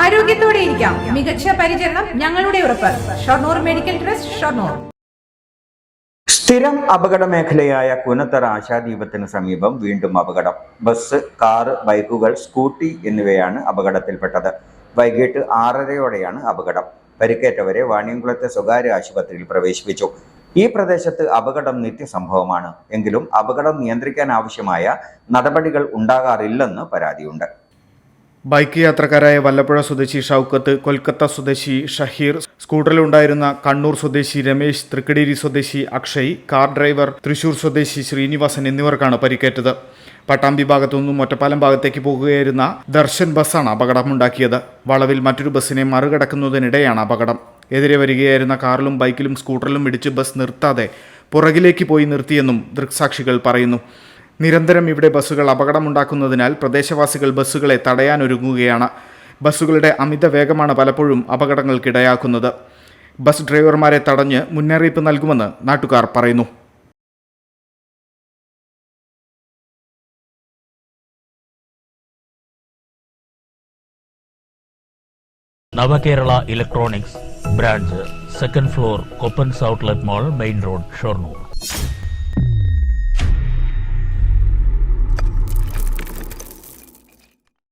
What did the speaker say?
ആരോഗ്യത്തോടെ ഇരിക്കാം. മികച്ച പരിചരണം ഞങ്ങളുടെ ഉറപ്പ്. Shoranur medical trust Shoranur. സ്ഥിരം അപകട മേഖലയായ കുനത്തറ ആശാദീപത്തിന് സമീപം വീണ്ടും അപകടം. ബസ് കാറ് ബൈക്കുകൾ സ്കൂട്ടി എന്നിവയാണ് അപകടത്തിൽപ്പെട്ടത്. വൈകിട്ട് ആറരയോടെയാണ് അപകടം. പരിക്കേറ്റവരെ വാണിയംകുളത്തെ സ്വകാര്യ ആശുപത്രിയിൽ പ്രവേശിപ്പിച്ചു. ഈ പ്രദേശത്ത് അപകടം നിത്യസംഭവമാണ് എങ്കിലും അപകടം നിയന്ത്രിക്കാൻ ആവശ്യമായ നടപടികൾ ഉണ്ടാകാറില്ലെന്ന് പരാതിയുണ്ട്. ബൈക്ക് യാത്രക്കാരായ വല്ലപ്പുഴ സ്വദേശി ഷൗക്കത്ത് കൊൽക്കത്ത സ്വദേശി ഷഹീർ സ്കൂട്ടറിലുണ്ടായിരുന്ന കണ്ണൂർ സ്വദേശി രമേശ് തൃക്കടീരി സ്വദേശി അക്ഷയ് കാർ ഡ്രൈവർ തൃശൂർ സ്വദേശി ശ്രീനിവാസൻ എന്നിവർക്കാണ് പരിക്കേറ്റത്. പട്ടാമ്പി ഭാഗത്തു നിന്നും ഒറ്റപ്പാലം ഭാഗത്തേക്ക് പോകുകയായിരുന്ന ദർശൻ ബസ്സാണ് അപകടമുണ്ടാക്കിയത്. വളവിൽ മറ്റൊരു ബസ്സിനെ മറികടക്കുന്നതിനിടെയാണ് അപകടം. എതിരെ വരികയായിരുന്ന കാറിലും ബൈക്കിലും സ്കൂട്ടറിലും ഇടിച്ച് ബസ് നിർത്താതെ പുറകിലേക്ക് പോയി നിർത്തിയെന്നും ദൃക്സാക്ഷികൾ പറയുന്നു. നിരന്തരം ഇവിടെ ബസ്സുകൾ അപകടമുണ്ടാക്കുന്നതിനാൽ പ്രദേശവാസികൾ ബസ്സുകളെ തടയാനൊരുങ്ങുകയാണ്. ബസ്സുകളുടെ അമിത വേഗമാണ് പലപ്പോഴും അപകടങ്ങൾക്കിടയാക്കുന്നത്. ബസ് ഡ്രൈവർമാരെ തടഞ്ഞ് മുന്നറിയിപ്പ് നൽകുമെന്ന് നാട്ടുകാർ പറയുന്നു. Navakerala electronics branch second floor കൊപ്പൻസ് outlet mall main road Shoranur.